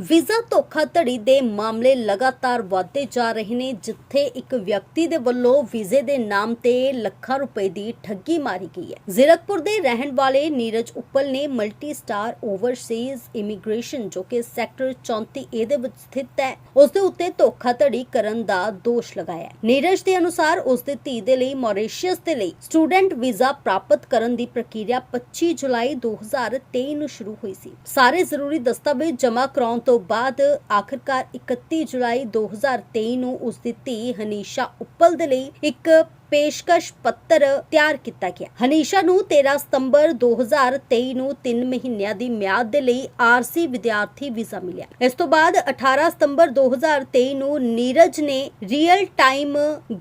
Visa ਧੋਖਾਧੜੀ ਦੇ ਮਾਮਲੇ ਲਗਾਤਾਰ ਵਧਦੇ ਜਾ ਰਹੇ ਨੇ, ਜਿੱਥੇ ਇੱਕ ਵਿਅਕਤੀ ਦੇ ਵੱਲੋਂ ਵੀਜ਼ੇ ਦੇ ਨਾਮ ਤੇ ਲੱਖਾਂ ਰੁਪਏ ਦੀ ਠੱਗੀ ਮਾਰੀ ਗਈ ਹੈ। ਜ਼ੀਰਕਪੁਰ ਦੇ ਰਹਿਣ ਵਾਲੇ ਨੀਰਜ ਉੱਪਲ ਨੇ ਮਲਟੀ ਸਟਾਰ ਓਵਰਸੀਜ਼ ਇਮੀਗ੍ਰੇਸ਼ਨ, ਜੋ ਕਿ ਸੈਕਟਰ 34 ਏ ਦੇ ਵਿੱਚ ਸਥਿਤ ਹੈ, ਉਸ ਦੇ ਉੱਤੇ ਧੋਖਾਧੜੀ ਕਰਨ ਦਾ ਦੋਸ਼ ਲਗਾਇਆ ਨੀਰਜ ਦੇ ਅਨੁਸਾਰ, ਉਸ ਦੇ ਧੀ ਦੇ ਲਈ, ਮੌਰੀਸ਼ੀਅਸ ਦੇ ਲਈ ਸਟੂਡੈਂਟ ਵੀਜ਼ਾ ਪ੍ਰਾਪਤ ਕਰਨ ਦੀ ਪ੍ਰਕਿਰਿਆ 25 ਜੁਲਾਈ 2023 ਨੂੰ ਸ਼ੁਰੂ ਹੋਈ ਸੀ। ਸਾਰੇ ਜ਼ਰੂਰੀ ਦਸਤਾਵੇਜ਼ ਜਮ੍ਹਾਂ ਕਰਾਉਣ ਤੋਂ ਬਾਅਦ ਆਖਰਕਾਰ 31 ਜੁਲਾਈ 2023 ਨੂੰ ਉਸ ਦੀ ਧੀ ਹਨੀਸ਼ਾ ਉੱਪਲ ਦੇ ਲਈ ਇੱਕ ਪੇਸ਼ਕਸ਼ ਪੱਤਰ ਤਿਆਰ ਕੀਤਾ ਗਿਆ। ਹਨੀਸ਼ਾ ਨੂੰ 13 ਸਤੰਬਰ 2023 ਨੂੰ 3 ਮਹੀਨਿਆਂ ਦੀ ਮਿਆਦ ਦੇ ਲਈ ਆਰਸੀ ਵਿਦਿਆਰਥੀ ਵੀਜ਼ਾ ਮਿਲਿਆ। ਇਸ ਤੋਂ ਬਾਅਦ 18 ਸਤੰਬਰ 2023 ਨੂੰ ਨੀਰਜ ਨੇ ਰੀਅਲ ਟਾਈਮ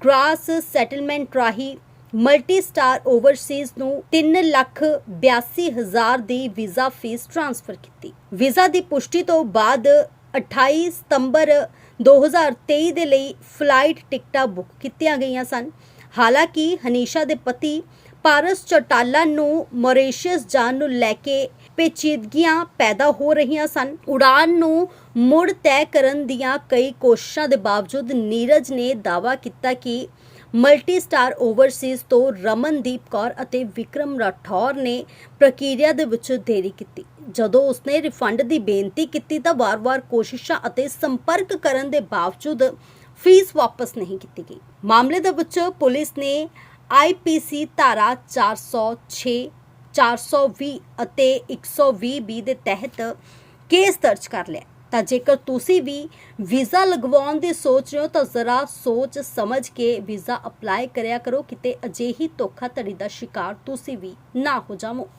ਗ੍ਰਾਸ ਸੈਟਲਮੈਂਟ ਰਾਹੀਂ ਮਲਟੀ ਸਟਾਰ ਓਵਰਸੀਜ਼ ਨੂੰ 3 ਲੱਖ 82 ਦੀ ਵੀਜ਼ਾ ਫੀਸ ਟ੍ਰਾਂਸਫਰ ਕੀਤੀ। ਵੀਜ਼ਾ ਦੀ ਪੁਸ਼ਟੀ ਤੋਂ ਬਾਅਦ 28 ਸਤੰਬਰ 2023 ਦੇ ਲਈ ਫਲਾਈਟ ਟਿਕਟਾਂ ਬੁੱਕ ਕੀਤੀਆਂ ਗਈਆਂ ਸਨ। ਹਾਲਾਂਕਿ ਹਨੀਸ਼ਾ ਦੇ ਪਤੀ ਪਾਰਸ ਚਟਾਲਾ ਨੂੰ ਮੌਰੀਸ਼ੀਅਸ ਜਾਣ ਨੂੰ ਲੈ ਕੇ ਪੇਚੀਦਗੀਆਂ ਪੈਦਾ ਹੋ ਰਹੀਆਂ ਸਨ। ਉਡਾਨ ਨੂੰ ਮੁੜ ਤੈਅ ਕਰਨ ਦੀਆਂ ਕਈ ਕੋਸ਼ਿਸ਼ਾਂ ਦੇ ਬਾਵਜੂਦ ਨੀਰਜ ਨੇ ਦਾਅਵਾ ਕੀਤਾ ਕਿ ਮਲਟੀ ਸਟਾਰ ਓਵਰਸੀਜ਼ ਤੋਂ ਰਮਨਦੀਪ ਕੌਰ ਅਤੇ ਵਿਕਰਮ ਰਾਠੌਰ ਨੇ ਪ੍ਰਕਿਰਿਆ ਦੇ ਵਿੱਚ ਦੇਰੀ ਕੀਤੀ। ਜਦੋਂ ਉਸਨੇ ਰਿਫੰਡ ਦੀ ਬੇਨਤੀ ਕੀਤੀ ਤਾਂ ਵਾਰ-ਵਾਰ ਕੋਸ਼ਿਸ਼ਾਂ ਅਤੇ ਸੰਪਰਕ ਕਰਨ ਦੇ ਬਾਵਜੂਦ ਫੀਸ ਵਾਪਸ ਨਹੀਂ ਕੀਤੀ ਗਈ। ਮਾਮਲੇ ਦੇ ਵਿੱਚ ਪੁਲਿਸ ਨੇ ਆਈਪੀਸੀ ਧਾਰਾ 406 420 ਅਤੇ 120 ਬੀ ਦੇ ਤਹਿਤ ਕੇਸ ਦਰਜ ਕਰ ਲਿਆ। ਤਾਂ ਜੇਕਰ ਤੁਸੀਂ ਵੀ ਵੀਜ਼ਾ ਲਗਵਾਉਣ ਦੀ ਸੋਚ ਰਹੇ ਹੋ, ਤਾਂ ਜ਼ਰਾ ਸੋਚ ਸਮਝ ਕੇ ਵੀਜ਼ਾ ਅਪਲਾਈ ਕਰਿਆ ਕਰੋ, ਕਿਤੇ ਅਜਿਹੀ ਧੋਖਾਧੜੀ ਦਾ ਸ਼ਿਕਾਰ ਤੁਸੀਂ ਵੀ ਨਾ ਹੋ ਜਾਵੋ।